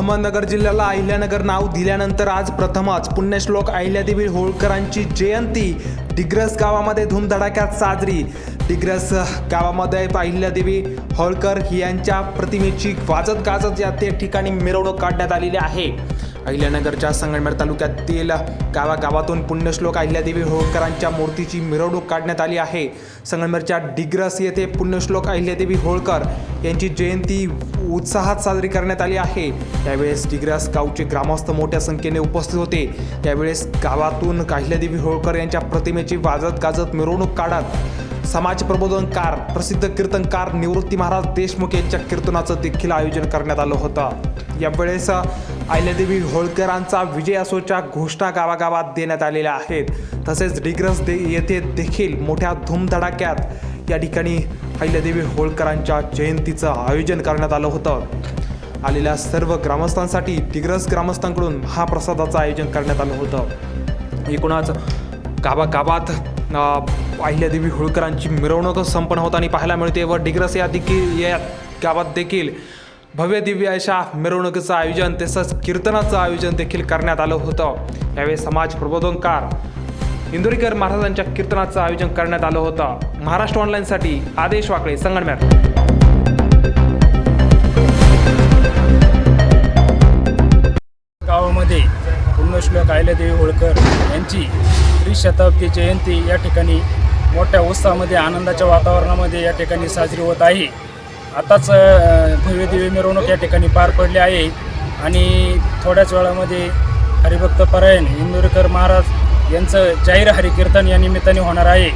अहमदनगर जिल्ह्याला अहिल्यानगर नाव दिल्यानंतर आज प्रथमच पुण्यश्लोक अहिल्यादेवी होळकरांची जयंती. डिग्रस गावामध्ये धूमधडाक्यात साजरी. डिग्रस गावामध्ये अहिल्यादेवी होळकर यांच्या प्रतिमेची वाजत गाजत या ते ठिकाणी मिरवणूक काढण्यात आलेली आहे. अहिल्यानगरच्या संगमनेर तालुक्यातील गावागावातून पुण्यश्लोक अहिल्यादेवी होळकरांच्या मूर्तीची मिरवणूक काढण्यात आली आहे. संगमनेरच्या डिग्रस येथे पुण्यश्लोक अहिल्यादेवी होळकर यांची जयंती उत्साहात साजरी करण्यात आली आहे. यावेळेस डिग्रस गावचे ग्रामस्थ मोठ्या संख्येने उपस्थित होते. यावेळेस गावातून अहिल्यादेवी होळकर यांच्या प्रतिमेची वाजत गाजत मिरवणूक काढत समाज प्रबोधनकार प्रसिद्ध कीर्तनकार निवृत्ती महाराज देशमुख यांच्या कीर्तनाचं देखील आयोजन करण्यात आलं होतं. यावेळेस अहिल्यादेवी होळकरांचा विजय असोच्या घोषणा गावागावात देण्यात आलेल्या आहेत. तसेच डिग्रस दे येथे देखील मोठ्या धूमधडाक्यात या ठिकाणी अहिल्यादेवी होळकरांच्या जयंतीचं आयोजन करण्यात आलं होतं. आलेल्या सर्व ग्रामस्थांसाठी दिग्रस ग्रामस्थांकडून महाप्रसादाचं आयोजन करण्यात आलं होतं. एकूणच गावागावात अहिल्यादेवी होळकरांची मिरवणूक संपन्न होताना पाहायला मिळते व डिग्रस या देखील या गावात देखील भव्य दिव्य अशा मिरवणुकीचं आयोजन तसंच कीर्तनाचं आयोजन देखील करण्यात आलं होतं. यावेळी समाज प्रबोधनकार इंदुरीकर महाराजांच्या कीर्तनाचं आयोजन करण्यात आलं होतं. महाराष्ट्र ऑनलाईनसाठी आदेश वाकळे संगणम्यात गावामध्ये पुण्यश्लोक आयलादेवी होळकर यांची त्रिशताब्दी जयंती या ठिकाणी मोठ्या उत्साहामध्ये आनंदाच्या वातावरणामध्ये या ठिकाणी साजरी होत आहे. आताच अ, भव्यदिव्य मिरवणूक या ठिकाणी पार पडली आहे. आणि थोड्याच वेळामध्ये हरिभक्त परायण इंदुरकर महाराज यांचं जाहीर हरिकीर्तन या निमित्ताने होणार आहे.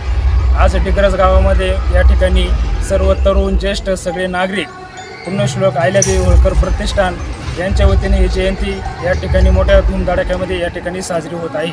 आज डिग्रज गावामध्ये या ठिकाणी सर्व तरुण ज्येष्ठ सगळे नागरिक पुण्यश्लोक अहिल्यादेवी होळकर प्रतिष्ठान यांच्या वतीने ही जयंती या ठिकाणी मोठ्या धूमधडाक्यामध्ये या ठिकाणी साजरी होत आहे.